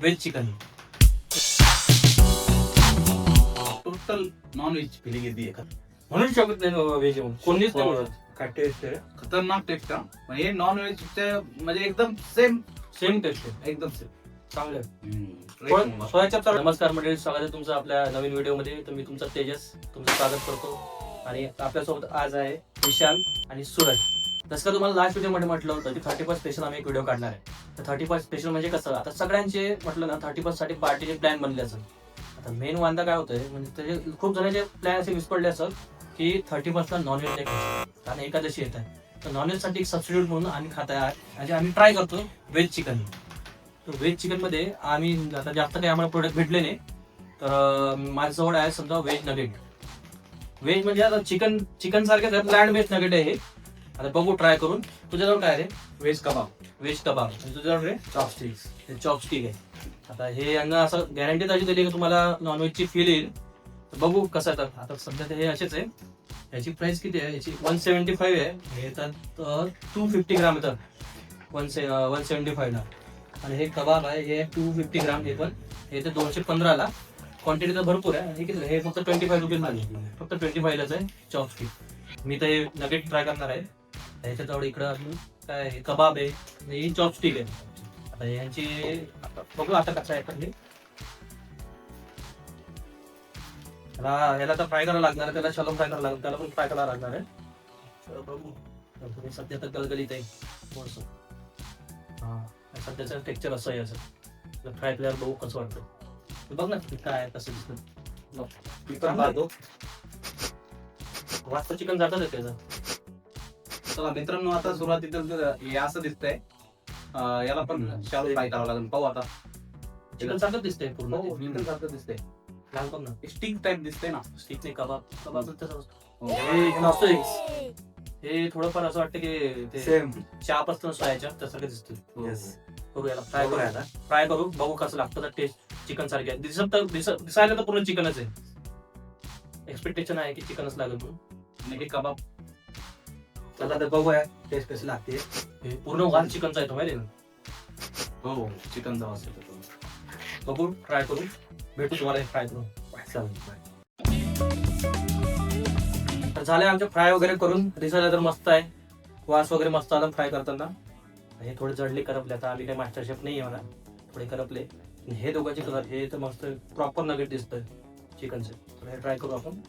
Veg chicken. Total non veg filling येते म्हणून शकत नाही व्हेज कोणीच नाही हो. म्हणत. काय टेस्ट आहे? खतरनाक टेस्ट पण हे नॉन व्हेज म्हणजे एकदम सेम सेम टेस्ट आहे. एकदम सेम चांगलं नमस्कार मंडळी स्वागत आहे तुमचं आपल्या नवीन व्हिडिओमध्ये. तर मी तुमचा तेजस. तुमचं स्वागत करतो. आणि आपल्यासोबत आज आहे विशाल आणि सूरज. जसं का तुम्हाला लास्ट व्हिडिओमध्ये म्हटलं होतं की थर्टी फर्स्ट स्पेशल आम्ही एक व्हिडिओ काढणार आहे. तर थर्टी फर्स्ट स्पेशल म्हणजे कसं? आता सगळ्यांचे म्हटलं ना थर्टी फर्स्टसाठी पार्टीचे प्लॅन बनले असं. आता मेन वांदा काय होतोय? म्हणजे त्याचे खूप जणांचे प्लॅन असे विस्पडले असत की थर्टी फर्स्टला नॉनव्हेज नाही खायचं कारण एकादशी येत आहे. तर नॉनव्हेजसाठी एक सबस्टिट्यूट म्हणून आम्ही खात. आहे म्हणजे आम्ही ट्राय करतो व्हेज चिकन तर व्हेज चिकनमध्ये आम्ही आता जास्त काही आम्हाला प्रोडक्ट भेटले नाही. तर माझ्याजवळ आहे समजा व्हेज नगेट व्हेज म्हणजे आता चिकन चिकन सारखेच प्लॅन व्हेज नगेट आहे हे. आता बघू ट्राय करून. तुझ्याजवळ काय रे? व्हेज कबाब व्हेज कबाब आणि तुझ्याजवळ रे चॉपस्टिक्स हे चॉपस्टिक आहे. आता हे यांना असं गॅरंटी त्याची दिली की तुम्हाला नॉनव्हेजची फील येईल. तर बघू कसं आहे तर. आता सध्या ते हे असेच आहे. याची प्राइस किती आहे? याची वन सेव्हन्टी फाईव्ह आहे. हे येतात टू फिफ्टी ग्राम येतात वन से वन सेव्हन्टी फाईव्हला आणि हे कबाब आहे हे टू फिफ्टी ग्राम हे पण. हे तर दोनशे पंधराला क्वांटिटी तर भरपूर आहे. हे किती? हे फक्त ट्वेंटी फाईव्ह रुपीज फक्त ट्वेंटी फाईव्हलाच आहे. चॉपस्टिक मी तर हे नगेट ट्राय करणार आहे. ह्याच्याजवळ इकडं अजून काय आहे, कबाब आहे. आणि ही चॉपस्टिक आहे. आता यांची बघू आता कसं आहे पण हे. त्याला याला तर फ्राय करायला लागणार आहे. त्याला शलम फ्राय करायला लागणार त्याला पण फ्राय करायला लागणार आहे. तर बघू. तर तुम्ही सध्या तर गलगलीत आहे. थोडंसं. हा सध्याचं टेक्चर असं आहे असं फ्राय केल्यावर बघू कसं वाटतं. बघ ना काय कसं दिसतं. पण पाहतो वाजता चिकन जातात त्याचं. चला मित्रांनो आता सुरुवातीला हे असं दिसतंय. अं, याला पण शालो फ्राय करावं लागेल. पाहू आता. चिकन सारखं दिसतंय पूर्ण हो चिकन सारखं दिसतंय. बघ ना. स्टिक टाइप दिसतंय ना. स्टिकने कबाब. कबाब तसं असतं. हो. हे नसतं हे थोडंफार असं वाटतं की ते सेम चाप असतं ना सोयाच्या तसं दिसतं हो. करू याला फ्राय करू. फ्राय करू. बघू कसं लागतं तर टेस्ट चिकन सारखे. दिसत तर दिस- दिसायला तर पूर्ण चिकनच आहे. एक्सपेक्टेशन आहे की चिकनच लागेल म्हणून. आणि हे कबाब चला तर बघूया. टेस्ट कशी लागते. हे पूर्ण वाल चिकनचा येतो माहिती हो ना हो चिकनचा वास येतो बघू ट्राय करू. भेटू तुम्हाला फ्राय करू तर झाले आमचे फ्राय वगैरे करून. दिसायला तर मस्त आहे. वास वगैरे मस्त आला फ्राय करताना. हे थोडे जडले करपले. आता आम्ही काही मास्टर शेफ नाही आहे मला थोडे करपले. हे दोघांचे कलर हे तर मस्त प्रॉपर नगेट दिसतंय. चिकनचे हे ट्राय करू आपण.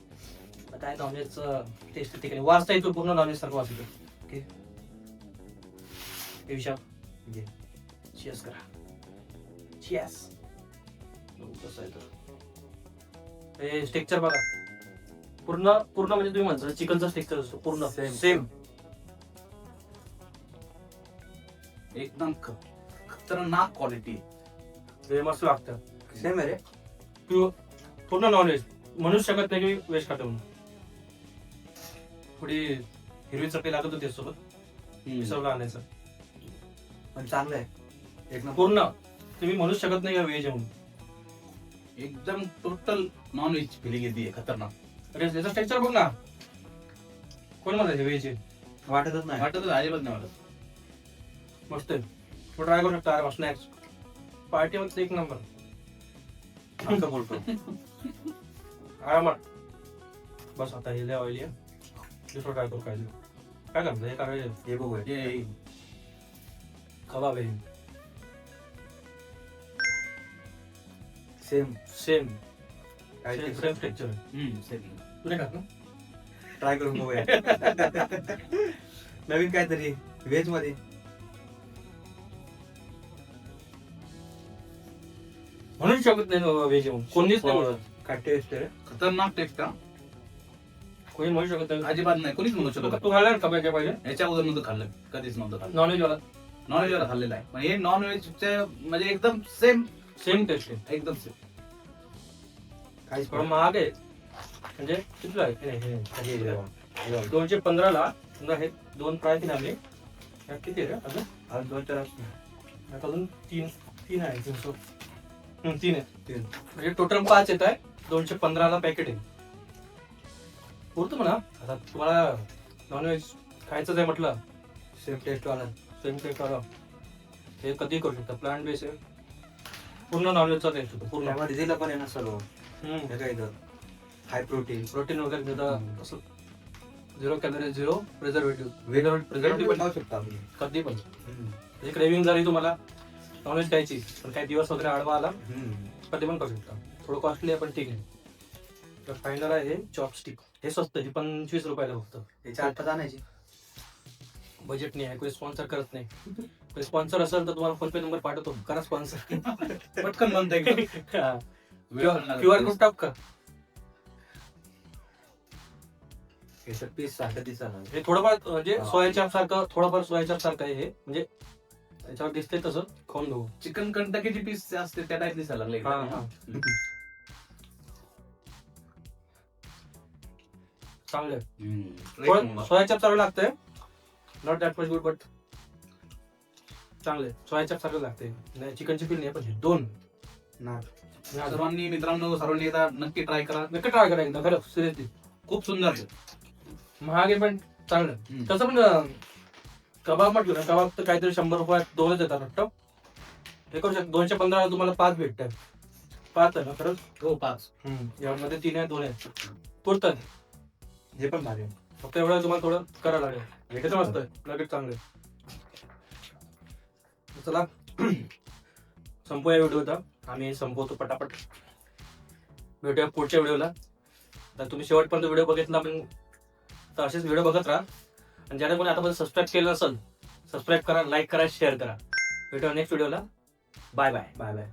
काय नॉनव्हेजचं टेस्ट ठिकाणी वाचता येतो पूर्ण नॉनव्हेज सारखं वास येतो ओके विशाल घे. चियर्स करा. चियर्स कसं आहे तर. हे स्टेक्चर बघा. पूर्ण पूर्ण म्हणजे तुम्ही म्हणता चिकनचा स्टेक्चर असतो. पूर्ण Same. सेम एकदम ख- खतरनाक क्वालिटी हे मस्त लागतं. सेम आहे रे. प्युअर पूर्ण नॉनव्हेज म्हणूच शकत नाही की व्हेज खातो म्हणून. थोडी हिरवी चटणी लागत होती सोबत. मिसळला आणायचं. पण चांगलं आहे. एक नंबर. पूर्ण. तुम्ही म्हणूच शकत नाही व्हेज आहे म्हणून? एकदम टोटल नॉन व्हेज फिलिंग येते खतरनाक. अरे त्याचा स्ट्रक्चर बघ ना. कोण म्हणायचं आहे वाटतच नाही. वाटत अजिबात नाही वाटत. मस्त आहे. तो ट्राय करू शकता अरे स्नॅक्स पार्टी मध्ये एक नंबर. बोलतो. आरामात. बस आता हे ऑइली आहे. दुसरं ट्राय करू काय ते. काय करतो हे काय हे बघूया हे कबाब आहे सेम सेम काय सेम सेम स्ट्रक्चर आहे. तू नाही खात ना ट्राय करून बघूया नवीन काहीतरी व्हेजमध्ये म्हणून शकत नाही व्हेज कोणीच नाही म्हणत काय टेस्ट आहे रे खतरनाक टेस्ट कोणी म्हणू शकत नाही. अजिबात नाही. कोणीच म्हणू शकत तू खाल्ला ना कबाब पाहिजे. याच्या अगोदर नव्हतं खाल्लं. कधीच नव्हतं खाल्लं. नॉनव्हेज वाला. नॉन व्हेजवर खाल्लेलं आहे. पण हे नॉन व्हेजच्या म्हणजे एकदम सेम सेम टेस्ट आहे. एकदम सेम काहीच थोडं महाग आहे. म्हणजे कितीला आहे? हे- हे- हे- दोनशे पंधराला समजा हे दोन केले आम्ही यात किती आहे रे? अजून? आज दोन चार अजून तीन तीन आहे तीन सो तीन आहे. तीन. म्हणजे टोटल पाच येत आहे. दोनशे पंधराला पॅकेट आहे. पुरतं म्हणा. आता तुम्हाला नॉनव्हेज खायचंच आहे म्हटलं. सेम टेस्ट वाला सेम ते करा हे कधी करू शकता. प्लांट बेस आहे. पूर्ण नॉनव्हेजचा टेस्ट होतो पूर्ण. त्यामध्ये दिलं पण आहे ना सर्व. हे काय इथं? हाय प्रोटीन प्रोटीन वगैरे. देतं असं झिरो कॅलरी झिरो प्रिझर्वेटिव्ह वेगळं Preservative पण- खाऊ शकतो आपण कधी पण. म्हणजे क्रेविंग जरी तुम्हाला नॉनव्हेज खायची पण काही दिवस वगैरे आडवा आला. कधी पण करू शकता. थोडं कॉस्टली आहे पण ठीक आहे. तर फायनल आहे हे चॉपस्टिक हे स्वस्त आहे पंचवीस रुपयाला फक्त. हे चार पाच आणायची. बजेट नाही आहे कोणी स्पॉन्सर करत नाही. कोणी स्पॉन्सर असेल तर तुम्हाला फोन पे नंबर पाठवतो. करा स्पॉन्सर पटकन लागत क्यू आर. कोड टाक का? हे पीस सारखं दिसणार हे थोडंफार म्हणजे हा. सोया चाप सारखं थोडंफार सोया चाप सारखं आहे हे. म्हणजे त्याच्यावर दिसते तसं. खाऊन बघू. चिकन कंटकीची पीस असते त्या टाईप दिसायला लागले चांगलं आहे. सोया चाप चांगलं लागतंय. Not that much good but चांगले सोया चाप सारखं लागते नाही चिकनची फील नाही पण हे दोन. ना. सर्वांनी मित्रांनो सर्वांनी एकदा नक्की ट्राय करा. नक्की ट्राय करा एकदा खरं सिरियसली खूप सुंदर. महाग पण चांगलं. तसं पण कबाब म्हटलं ना कबाब तर काहीतरी शंभर रुपयात दोनच येतात वाटतं. हे करू शकतो दोनशे पंधरा तुम्हाला पाच भेटतात. पाच आहे ना खरंच? हो पाच. यामध्ये तीन आहे दोन आहेत पुरतात हे पण भारी आहे. फक्त एवढं तुम्हाला थोडं करावं लागेल. हे कसं मस्त आहे. लगेच चांगलं आहे. चला. संपूया व्हिडिओ होता आम्ही संपवतो पटापट. भेटूया पुढच्या व्हिडिओला. तर तुम्ही शेवटपर्यंत व्हिडिओ बघितला पण तर असेच व्हिडिओ बघत राहा. आणि ज्याने कोणी आतापर्यंत सबस्क्राईब केलं नसेल सबस्क्राईब करा लाईक करा शेअर करा. भेटूया नेक्स्ट व्हिडिओला. Bye bye bye bye